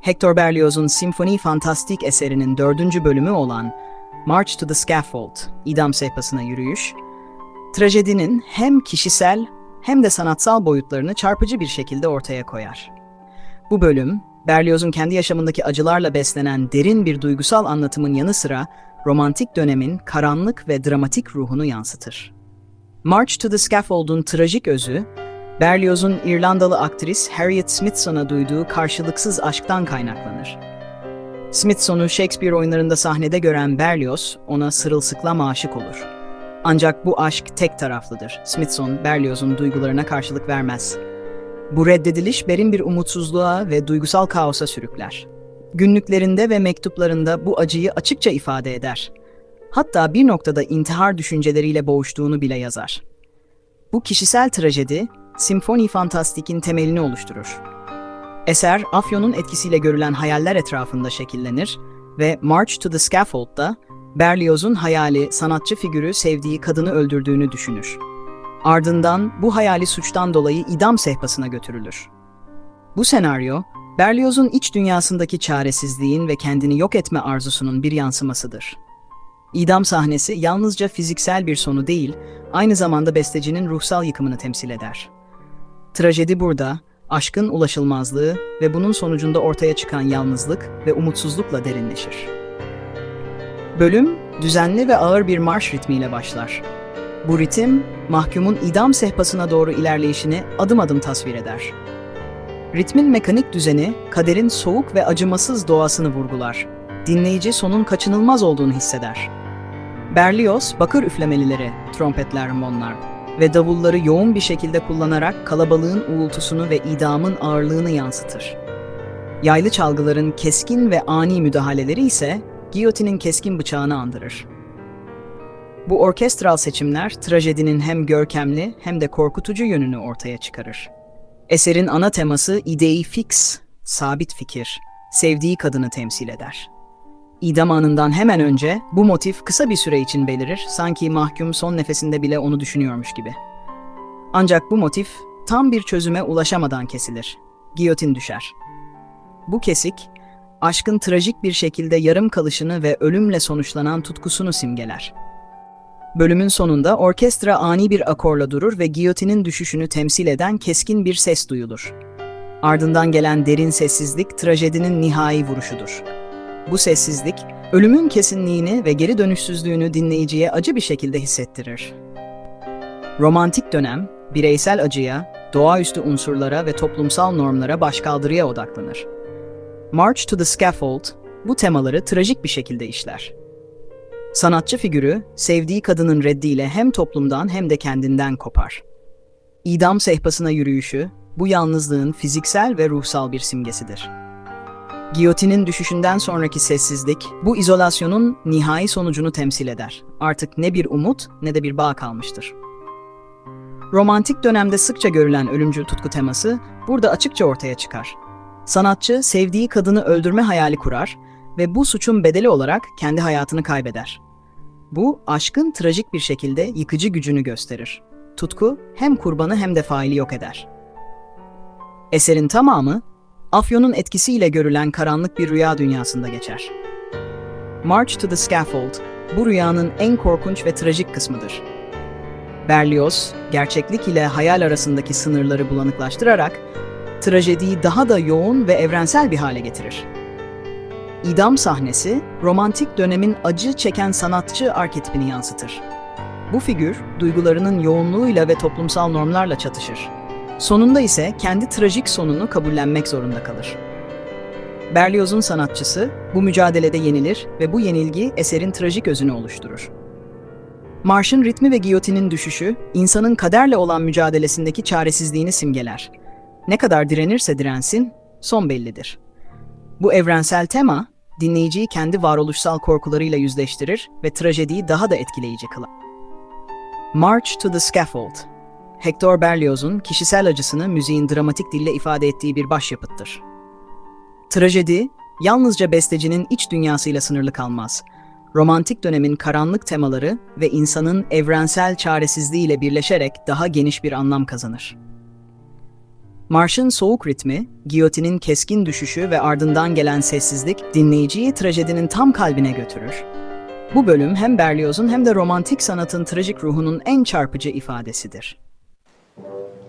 Hector Berlioz'un Sinfoni Fantastik eserinin dördüncü bölümü olan March to the Scaffold, idam sehpasına yürüyüş, trajedinin hem kişisel hem de sanatsal boyutlarını çarpıcı bir şekilde ortaya koyar. Bu bölüm, Berlioz'un kendi yaşamındaki acılarla beslenen derin bir duygusal anlatımın yanı sıra romantik dönemin karanlık ve dramatik ruhunu yansıtır. March to the Scaffold'un trajik özü, Berlioz'un İrlandalı aktris Harriet Smithson'a duyduğu karşılıksız aşktan kaynaklanır. Smithson'u Shakespeare oyunlarında sahnede gören Berlioz ona sırılsıklam aşık olur. Ancak bu aşk tek taraflıdır. Smithson, Berlioz'un duygularına karşılık vermez. Bu reddediliş berin bir umutsuzluğa ve duygusal kaosa sürükler. Günlüklerinde ve mektuplarında bu acıyı açıkça ifade eder. Hatta bir noktada intihar düşünceleriyle boğuştuğunu bile yazar. Bu kişisel trajedi, Simfoni Fantastik'in temelini oluşturur. Eser, Afyon'un etkisiyle görülen hayaller etrafında şekillenir ve March to the Scaffold'da Berlioz'un hayali sanatçı figürü sevdiği kadını öldürdüğünü düşünür. Ardından bu hayali suçtan dolayı idam sehpasına götürülür. Bu senaryo, Berlioz'un iç dünyasındaki çaresizliğin ve kendini yok etme arzusunun bir yansımasıdır. İdam sahnesi yalnızca fiziksel bir sonu değil, aynı zamanda bestecinin ruhsal yıkımını temsil eder. Trajedi burada, aşkın ulaşılmazlığı ve bunun sonucunda ortaya çıkan yalnızlık ve umutsuzlukla derinleşir. Bölüm, düzenli ve ağır bir marş ritmiyle başlar. Bu ritim, mahkumun idam sehpasına doğru ilerleyişini adım adım tasvir eder. Ritmin mekanik düzeni, kaderin soğuk ve acımasız doğasını vurgular. Dinleyici sonun kaçınılmaz olduğunu hisseder. Berlioz, bakır üflemelileri, trompetler, monlar ve davulları yoğun bir şekilde kullanarak kalabalığın uğultusunu ve idamın ağırlığını yansıtır. Yaylı çalgıların keskin ve ani müdahaleleri ise giyotinin keskin bıçağını andırır. Bu orkestral seçimler trajedinin hem görkemli hem de korkutucu yönünü ortaya çıkarır. Eserin ana teması idei fix, sabit fikir, sevdiği kadını temsil eder. İdam anından hemen önce bu motif kısa bir süre için belirir, sanki mahkum son nefesinde bile onu düşünüyormuş gibi. Ancak bu motif tam bir çözüme ulaşamadan kesilir. Giyotin düşer. Bu kesik, aşkın trajik bir şekilde yarım kalışını ve ölümle sonuçlanan tutkusunu simgeler. Bölümün sonunda orkestra ani bir akorla durur ve giyotinin düşüşünü temsil eden keskin bir ses duyulur. Ardından gelen derin sessizlik trajedinin nihai vuruşudur. Bu sessizlik, ölümün kesinliğini ve geri dönüşsüzlüğünü dinleyiciye acı bir şekilde hissettirir. Romantik dönem, bireysel acıya, doğaüstü unsurlara ve toplumsal normlara başkaldırıya odaklanır. March to the Scaffold, bu temaları trajik bir şekilde işler. Sanatçı figürü, sevdiği kadının reddiyle hem toplumdan hem de kendinden kopar. İdam sehpasına yürüyüşü, bu yalnızlığın fiziksel ve ruhsal bir simgesidir. Giyotinin düşüşünden sonraki sessizlik, bu izolasyonun nihai sonucunu temsil eder. Artık ne bir umut ne de bir bağ kalmıştır. Romantik dönemde sıkça görülen ölümcül tutku teması burada açıkça ortaya çıkar. Sanatçı sevdiği kadını öldürme hayali kurar ve bu suçun bedeli olarak kendi hayatını kaybeder. Bu aşkın trajik bir şekilde yıkıcı gücünü gösterir. Tutku hem kurbanı hem de faili yok eder. Eserin tamamı Afyon'un etkisiyle görülen karanlık bir rüya dünyasında geçer. March to the Scaffold, bu rüyanın en korkunç ve trajik kısmıdır. Berlioz, gerçeklik ile hayal arasındaki sınırları bulanıklaştırarak, trajediyi daha da yoğun ve evrensel bir hale getirir. İdam sahnesi, romantik dönemin acı çeken sanatçı arketipini yansıtır. Bu figür, duygularının yoğunluğuyla ve toplumsal normlarla çatışır. Sonunda ise kendi trajik sonunu kabullenmek zorunda kalır. Berlioz'un sanatçısı bu mücadelede yenilir ve bu yenilgi eserin trajik özünü oluşturur. Marşın ritmi ve giyotinin düşüşü, insanın kaderle olan mücadelesindeki çaresizliğini simgeler. Ne kadar direnirse dirensin, son bellidir. Bu evrensel tema, dinleyiciyi kendi varoluşsal korkularıyla yüzleştirir ve trajediyi daha da etkileyici kılar. March to the Scaffold Hector Berlioz'un kişisel acısını müziğin dramatik dille ifade ettiği bir başyapıttır. Trajedi, yalnızca bestecinin iç dünyasıyla sınırlı kalmaz. Romantik dönemin karanlık temaları ve insanın evrensel çaresizliğiyle birleşerek daha geniş bir anlam kazanır. Marşın soğuk ritmi, giyotinin keskin düşüşü ve ardından gelen sessizlik dinleyiciyi trajedinin tam kalbine götürür. Bu bölüm hem Berlioz'un hem de romantik sanatın trajik ruhunun en çarpıcı ifadesidir. Thank you.